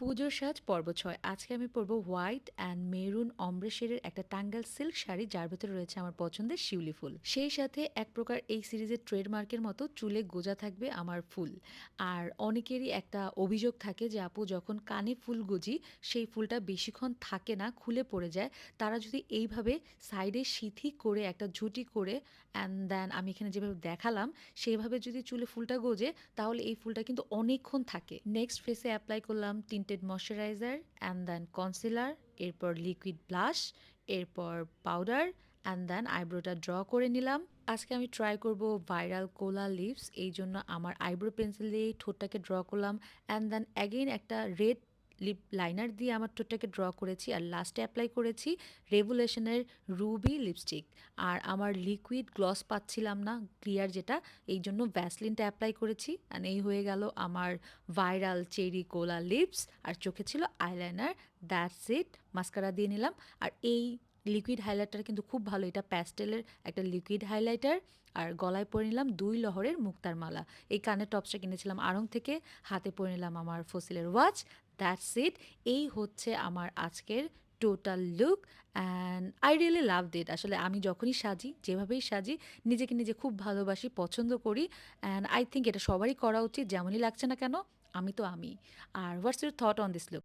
পুজোর সাজ পর্ব ছয়। আজকে আমি পরবো হোয়াইট অ্যান্ড মেরুন অমব্রে একটা টাঙ্গাল সিল্ক শাড়ি, যার ভেতরে রয়েছে আমার পছন্দের শিউলি ফুল। সেই সাথে এক প্রকার এই সিরিজের ট্রেডমার্কের মতো চুলে গোজা থাকবে আমার ফুল। আর অনেকেরই একটা অভিযোগ থাকে যে, আপু, যখন কানে ফুল গুজি, সেই ফুলটা বেশিক্ষণ থাকে না, খুলে পড়ে যায়। তারা যদি এইভাবে সাইডে সিথি করে, একটা ঝুটি করে অ্যান্ড দেন আমি এখানে যেভাবে দেখালাম, সেইভাবে যদি চুলে ফুলটা গোজে, তাহলে এই ফুলটা কিন্তু অনেকক্ষণ থাকে। নেক্সট ফেসে অ্যাপ্লাই করলাম tinted moisturizer and then concealer এরপর লিকুইড ব্লাশ এরপর পাউডার অ্যান্ড দেন আইব্রোটা ড্র করে নিলাম। আজকে আমি ট্রাই করব ভাইরাল কোলা লিপস এই জন্য আমার আইব্রো পেন্সিল দিয়ে ঠোঁটটাকে ড্র করলাম। অ্যান্ড দেন অ্যাগেইন একটা রেড লিপ লাইনার দিয়ে আমার টোটাকে ড্র করেছি আর লাস্টে অ্যাপ্লাই করেছি রেভুলেশনের রুবি লিপস্টিক আর আমার লিকুইড গ্লস পাচ্ছিলাম না ক্লিয়ার যেটা, এই জন্য ভ্যাসলিনটা অ্যাপ্লাই করেছি আর এই হয়ে গেল আমার ভাইরাল চেরি কোলা লিপস আর চোখে ছিল আইলাইনার দ্যাটস ইট মাস্কারা দিয়ে নিলাম আর এই লিকুইড হাইলাইটার কিন্তু খুব ভালো। এটা প্যাস্টেলের একটা লিকুইড হাইলাইটার আর গলায় পরে নিলাম দুই লহরের মুক্তার মালা। এই কানের টপসটা কিনেছিলাম আড়ং থেকে, হাতে পরে নিলাম আমার ফসিলের ওয়াচ দ্যাটস ইট এই হচ্ছে আমার আজকের total look and I really love this আসলে আমি যখনই সাজি, যেভাবেই সাজি, নিজেকে নিজে খুব ভালোবাসি, পছন্দ করি। অ্যান্ড আই থিঙ্ক এটা সবারই করা উচিত, যেমনই লাগছে না কেন, আমি তো আমি। আর what's your thought on this look